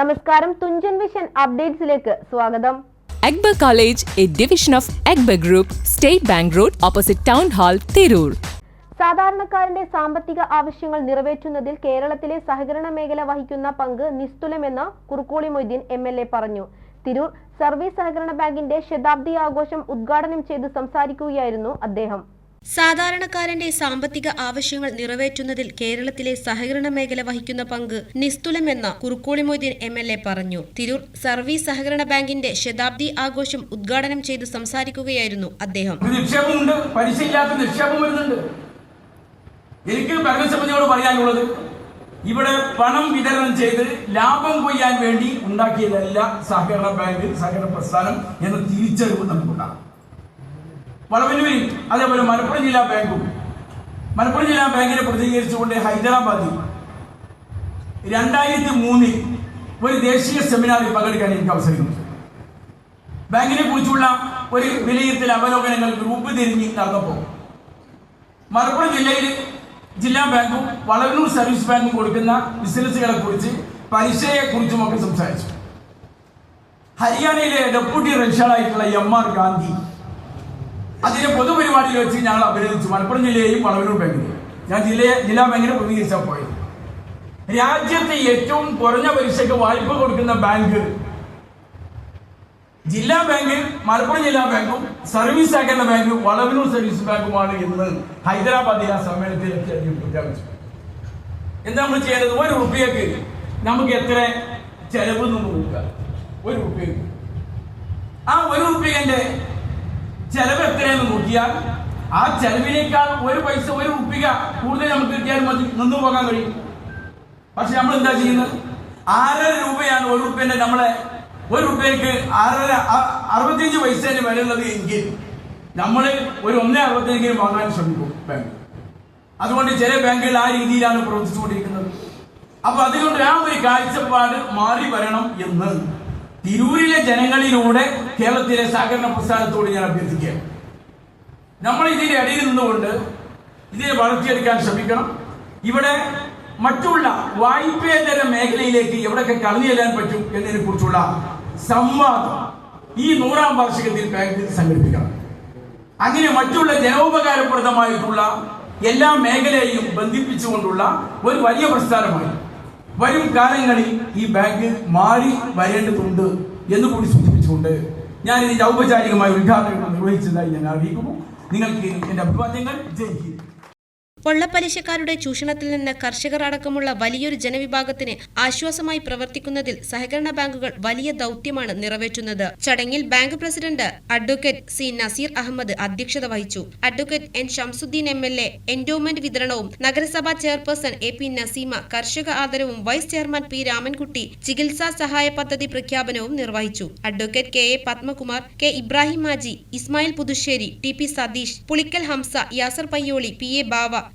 നമസ്കാരം തുഞ്ചൻ വിഷൻ അപ്ഡേറ്റ്സിലേക്ക് സ്വാഗതം. Akbar college A division of Akbar group state bank road opposite town hall Tirur. സാധാരണക്കാരന്റെ സാമ്പത്തിക ആവശ്യങ്ങൾ നിറവേറ്റുന്നതിൽ കേരളത്തിലെ സഹകരണ മേഖല വഹിക്കുന്ന പങ്ക് നിസ്തുലമെന്ന് Kurukkoli Moideen M L A പറഞ്ഞു. തിരൂർ സർവീസ് സഹകരണ ബാങ്കിന്റെ ശതാബ്ദി ആഘോഷം ഉദ്ഘാടനം ചെയ്ത് സംസാരിക്കുകയായിരുന്നു അദ്ദേഹം. സാധാരണക്കാരന്റെ സാമ്പത്തിക ആവശ്യങ്ങൾ നിറവേറ്റുന്നതിൽ കേരളത്തിലെ സഹകരണ മേഖല വഹിക്കുന്ന പങ്ക് നിസ്തുലമെന്ന് Kurukkoli Moideen M L A പറഞ്ഞു. തിരൂർ സർവീസ് സഹകരണ ബാങ്കിന്റെ ശതാബ്ദി ആഘോഷം ഉദ്ഘാടനം ചെയ്ത് സംസാരിക്കുകയായിരുന്നു അദ്ദേഹം. എനിക്ക് ഭരണസമിതിയോട് പറയാനുള്ളത് ഇവിടെ പണം വിതരണം ചെയ്ത് ലാഭം കൊയ്യാൻ വേണ്ടി ഉണ്ടാക്കിയതല്ല സഹകരണ ബാങ്ക് സഹകരണ പ്രസ്ഥാനം എന്ന തിരിച്ചറിവ് നമുക്കുണ്ടാകും. വളവന്നൂരിൽ അതേപോലെ മലപ്പുറം ജില്ലാ ബാങ്കും. മലപ്പുറം ജില്ലാ ബാങ്കിനെ പ്രതികരിച്ചുകൊണ്ട് ഹൈദരാബാദിൽ രണ്ടായിരത്തി മൂന്നിൽ ഒരു ദേശീയ സെമിനാറിൽ പങ്കെടുക്കാൻ എനിക്ക് അവസരം ബാങ്കിനെ കുറിച്ചുള്ള ഒരു വിലയിരുത്തൽ അവലോകനങ്ങൾ ഗ്രൂപ്പ് തിരിഞ്ഞ് നടന്നപ്പോൾ മലപ്പുറം ജില്ലയിൽ ജില്ലാ ബാങ്കും വളവന്നൂർ സർവീസ് ബാങ്കും കൊടുക്കുന്ന ബിസിനസ്സുകളെ കുറിച്ച് പലിശയെ കുറിച്ചും ഒക്കെ സംസാരിച്ചു. ഹരിയാനയിലെ ഡെപ്യൂട്ടി റെജിസ്ട്രാറായിട്ടുള്ള എം ആർ ഗാന്ധി അതിന്റെ പൊതുപരിപാടിയിൽ വെച്ച് ഞങ്ങൾ അഭിനന്ദിച്ചു. മലപ്പുറം ജില്ലയെയും വളവനൂർ ബാങ്കിനെയും ഞാൻ ജില്ലയെ ജില്ലാ ബാങ്കിനെ പ്രതികരിച്ചാൽ പോയത്. രാജ്യത്തെ ഏറ്റവും കുറഞ്ഞ പലിശക്ക് വായ്പ കൊടുക്കുന്ന ബാങ്ക് ജില്ലാ ബാങ്ക് മലപ്പുറം ജില്ലാ ബാങ്കും സർവീസ് സഹകരണ ബാങ്ക് വളവനൂർ സർവീസ് ബാങ്കുമാണ് ഇന്ന് ഹൈദരാബാദിൽ ആ സമ്മേളനത്തിൽ പ്രഖ്യാപിച്ചു. എന്താ നമ്മൾ ചെയ്യേണ്ടത്? ഒരു റുപ്യക്ക് നമുക്ക് എത്ര ചെലവ് എന്ന് നോക്കുക. ഒരു റുപ്യക്ക്. ആ ഒരു റുപ്യന്റെ ചെലവ് എത്രയെന്ന് നോക്കിയാൽ ആ ചെലവിനേക്കാൾ ഒരു പൈസ ഒരു ഉപ്പിക കൂടുതൽ നമുക്ക് കിട്ടിയാൽ മതി നിന്നു പോകാൻ കഴിയും. പക്ഷെ നമ്മൾ എന്താ ചെയ്യുന്നത്? ആറര രൂപയാണ് ഒരു ഉപ്പേന്റെ നമ്മളെ ഒരു ഉപ്പേക്ക് ആറര അറുപത്തിയഞ്ച് പൈസേന്റെ വിലയുള്ളത് എങ്കിൽ നമ്മൾ ഒരു ഒന്നേ അറുപത്തിയഞ്ചിന് വാങ്ങാൻ ശ്രമിക്കും ബാങ്ക് അതുകൊണ്ട് ചില ബാങ്കുകൾ ആ രീതിയിലാണ് പ്രവർത്തിച്ചുകൊണ്ടിരിക്കുന്നത്. അപ്പൊ അതുകൊണ്ട് ആ ഒരു കാഴ്ചപ്പാട് മാറി വരണം എന്ന്. തിരൂരിലെ ജനങ്ങളിലൂടെ കേരളത്തിലെ സഹകരണ പ്രസ്ഥാനത്തോട് ഞാൻ അഭ്യർത്ഥിക്കുകയാണ് നമ്മൾ ഇതിന്റെ ഇടയിൽ നിന്നുകൊണ്ട് ഇതിനെ വളർത്തിയെടുക്കാൻ ശ്രമിക്കണം. ഇവിടെ മറ്റുള്ള വായ്പേതര മേഖലയിലേക്ക് എവിടെയൊക്കെ കടന്നു ചെല്ലാൻ പറ്റും എന്നതിനെ കുറിച്ചുള്ള സംവാദം ഈ നൂറാം വാർഷികത്തിൽ ബാങ്കിൽ സംഘടിപ്പിക്കണം. അങ്ങനെ മറ്റുള്ള ജനോപകാരപ്രദമായിട്ടുള്ള എല്ലാ മേഖലയെയും ബന്ധിപ്പിച്ചുകൊണ്ടുള്ള ഒരു വലിയ പ്രസ്ഥാനമായി. വരും കാലങ്ങളിൽ ഈ ബാങ്ക് മാറി വരേണ്ടതുണ്ട് എന്ന് കൂടി സൂചിപ്പിച്ചുകൊണ്ട് ഞാൻ ഇതിന്റെ ഔപചാരികമായ ഉദ്ഘാടനം നിർവഹിച്ചതായി ഞാൻ അറിയിക്കുന്നു. നിങ്ങൾക്ക് എന്റെ അഭിവാദ്യങ്ങൾ. ജയ് ഹിന്ദ്. കൊള്ളപ്പലിശക്കാരുടെ ചൂഷണത്തിൽ നിന്ന് കർഷകർ അടക്കമുള്ള വലിയൊരു ജനവിഭാഗത്തിന് ആശ്വാസമായി പ്രവർത്തിക്കുന്നതിൽ സഹകരണ ബാങ്കുകൾ വലിയ ദൗത്യമാണ് നിറവേറ്റുന്നത്. ചടങ്ങിൽ bank president advocate C Nazeer Ahammed അധ്യക്ഷത വഹിച്ചു. Advocate N Shamsuddin M L A endowment വിതരണവും നഗരസഭാ ചെയർപേഴ്സൺ എ പി നസീമ കർഷക ആദരവും വൈസ് ചെയർമാൻ പി രാമൻകുട്ടി ചികിത്സാ സഹായ പദ്ധതി പ്രഖ്യാപനവും നിർവഹിച്ചു. Advocate K A Padmakumar K Ibrahim Maji Ismail Puthussery T P Satheesh Pulikkal Hamsa Yasar Payyoli P A Bava